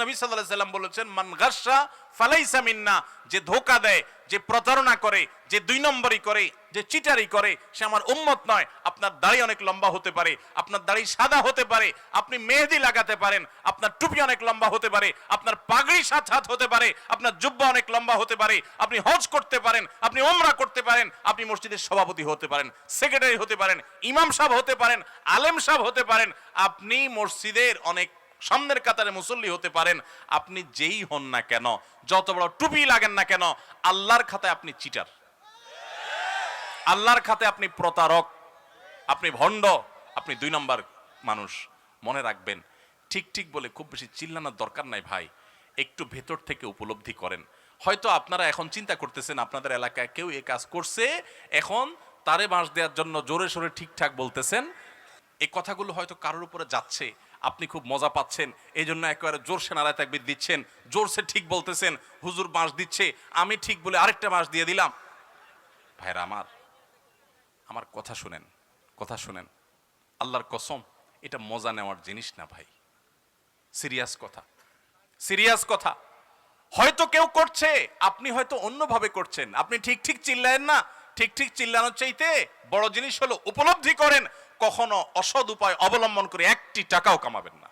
নবী আলাইহি সাল্লাম বলেছেন, মান গাসসা ফালাইসা মিন্না যে ধোকা দেয়, যে প্রতারণা করে, যে দুই নম্বরই করে, যে চিটারি করে, সে আমার উম্মত নয়। আপনার দাড়ি অনেক লম্বা হতে পারে, আপনার দাড়ি সাদা হতে পারে, আপনি মেহেদি লাগাতে পারেন, আপনার টুপি অনেক লম্বা হতে পারে, আপনার পাগড়ি সাত হাত হতে পারে, আপনার জুব্বা অনেক লম্বা হতে পারে, আপনি হজ করতে পারেন, আপনি ওমরা করতে পারেন, আপনি মসজিদের সভাপতি হতে পারেন, সেক্রেটারি হতে পারেন, ইমাম সাহেব হতে পারেন, আলেম সাহেব হতে পারেন, আপনি মসজিদের অনেক সামনের কাতারে মুসল্লি হতে পারেন, আপনি যেই হন না কেন, যত বড় টুপি লাগেন না কেন, আল্লাহর খাতায় আপনি চিটার। আল্লাহর খাতে আপনি প্রতারক, আপনি ভণ্ড, আপনি দুই নম্বর মানুষ। মনে রাখবেন, ঠিক ঠিক বলে খুব বেশি চিল্লানোর দরকার নাই ভাই, একটু ভেতর থেকে উপলব্ধি করেন। হয়তো আপনারা এখন চিন্তা করতেছেন, আপনাদের এলাকায় কেউ এ কাজ করছে, এখন তারে বাঁশ দেওয়ার জন্য জোরে সোরে ঠিকঠাক বলতেছেন। এই কথাগুলো হয়তো কারোর উপরে যাচ্ছে আপনি খুব মজা পাচ্ছেন। এই জন্য একেবারে জোরসে নারায় তাকবির দিচ্ছেন। জোরসে ঠিক বলতেছেন, হুজুর বাঁশ দিচ্ছে, আমি ঠিক বলে আরেকটা বাঁশ দিয়ে দিলাম। ভাইরা আমার আমার কথা শুনেন কথা শুনেন। আল্লাহর কসম, এটা মজা নেওয়ার জিনিস না ভাই। সিরিয়াস কথা। সিরিয়াস কথা। হয়তো কেউ করছে, আপনি হয়তো অন্যভাবে করছেন। আপনি ঠিক ঠিক চিল্লায়েন না, ঠিক ঠিক চিল্লানোর চাইতে বড় জিনিস হলো উপলব্ধি করেন। কখনো অসৎ উপায় অবলম্বন করে একটি টাকাও কামাবেন না।